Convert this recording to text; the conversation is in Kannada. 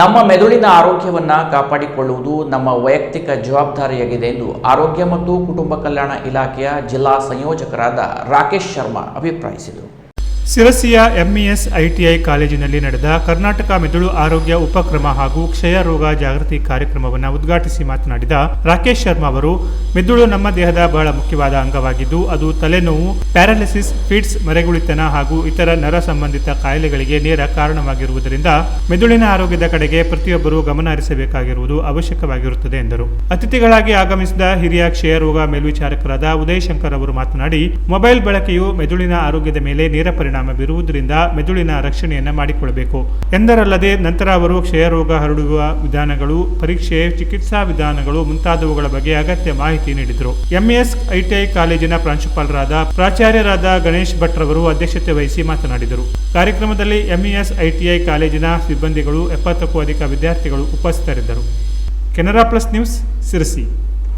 ನಮ್ಮ ಮೆದುಳಿನ ಆರೋಗ್ಯವನ್ನು ಕಾಪಾಡಿಕೊಳ್ಳುವುದು ನಮ್ಮ ವೈಯಕ್ತಿಕ ಜವಾಬ್ದಾರಿಯಾಗಿದೆ ಎಂದು ಆರೋಗ್ಯ ಮತ್ತು ಕುಟುಂಬ ಕಲ್ಯಾಣ ಇಲಾಖೆಯ ಜಿಲ್ಲಾ ಸಂಯೋಜಕರಾದ ರಾಕೇಶ್ ಶರ್ಮಾ ಅಭಿಪ್ರಾಯಿಸಿದರು. ಸಿರಸಿಯ ಎಂಇಎಸ್ ಐಟಿಐ ಕಾಲೇಜಿನಲ್ಲಿ ನಡೆದ ಕರ್ನಾಟಕ ಮೆದುಳು ಆರೋಗ್ಯ ಉಪಕ್ರಮ ಹಾಗೂ ಕ್ಷಯ ರೋಗ ಜಾಗೃತಿ ಕಾರ್ಯಕ್ರಮವನ್ನು ಉದ್ಘಾಟಿಸಿ ಮಾತನಾಡಿದ ರಾಕೇಶ್ ಶರ್ಮಾ ಅವರು, ಮೆದುಳು ನಮ್ಮ ದೇಹದ ಬಹಳ ಮುಖ್ಯವಾದ ಅಂಗವಾಗಿದ್ದು, ಅದು ತಲೆನೋವು, ಪ್ಯಾರಾಲಿಸಿಸ್ ಫಿಟ್ಸ್ ಮರೆಗುಳಿತನ ಹಾಗೂ ಇತರ ನರ ಸಂಬಂಧಿತ ಕಾಯಿಲೆಗಳಿಗೆ ನೇರ ಕಾರಣವಾಗಿರುವುದರಿಂದ ಮೆದುಳಿನ ಆರೋಗ್ಯದ ಕಡೆಗೆ ಪ್ರತಿಯೊಬ್ಬರೂ ಗಮನ ಹರಿಸಬೇಕಾಗಿರುವುದು ಅವಶ್ಯಕವಾಗಿರುತ್ತದೆ, ಎಂದರು. ಅತಿಥಿಗಳಾಗಿ ಆಗಮಿಸಿದ ಹಿರಿಯ ಕ್ಷಯ ರೋಗ ಮೇಲ್ವಿಚಾರಕರಾದ ಉದಯ್ ಶಂಕರ್ ಅವರು ಮಾತನಾಡಿ, ಮೊಬೈಲ್ ಬಳಕೆಯು ಮೆದುಳಿನ ಆರೋಗ್ಯದ ಮೇಲೆ ನೇರ ಪರಿಣಾಮ ಬೀರುವುದರಿಂದ ಮೆದುಳಿನ ರಕ್ಷಣೆಯನ್ನು ಮಾಡಿಕೊಳ್ಳಬೇಕು ಎಂದರಲ್ಲದೆ ನಂತರ ಅವರು ಕ್ಷಯರೋಗ ಹರಡುವ ವಿಧಾನಗಳು, ಪರೀಕ್ಷೆ, ಚಿಕಿತ್ಸಾ ವಿಧಾನಗಳು ಮುಂತಾದವುಗಳ ಬಗ್ಗೆ ಅಗತ್ಯ ಮಾಹಿತಿ ನೀಡಿದರು. ಎಂಎಸ್ ಐಟಿಐ ಕಾಲೇಜಿನ ಪ್ರಾಂಶುಪಾಲರಾದ ಪ್ರಾಚಾರ್ಯರಾದ ಗಣೇಶ್ ಭಟ್ ರವರು ಅಧ್ಯಕ್ಷತೆ ವಹಿಸಿ ಮಾತನಾಡಿದರು. ಕಾರ್ಯಕ್ರಮದಲ್ಲಿ ಎಂಇಎಸ್ ಐಟಿಐ ಕಾಲೇಜಿನ ಸಿಬ್ಬಂದಿಗಳು, ಎಪ್ಪತ್ತಕ್ಕೂ ಅಧಿಕ ವಿದ್ಯಾರ್ಥಿಗಳು ಉಪಸ್ಥಿತರಿದ್ದರು. Canara plus news, Sirsi.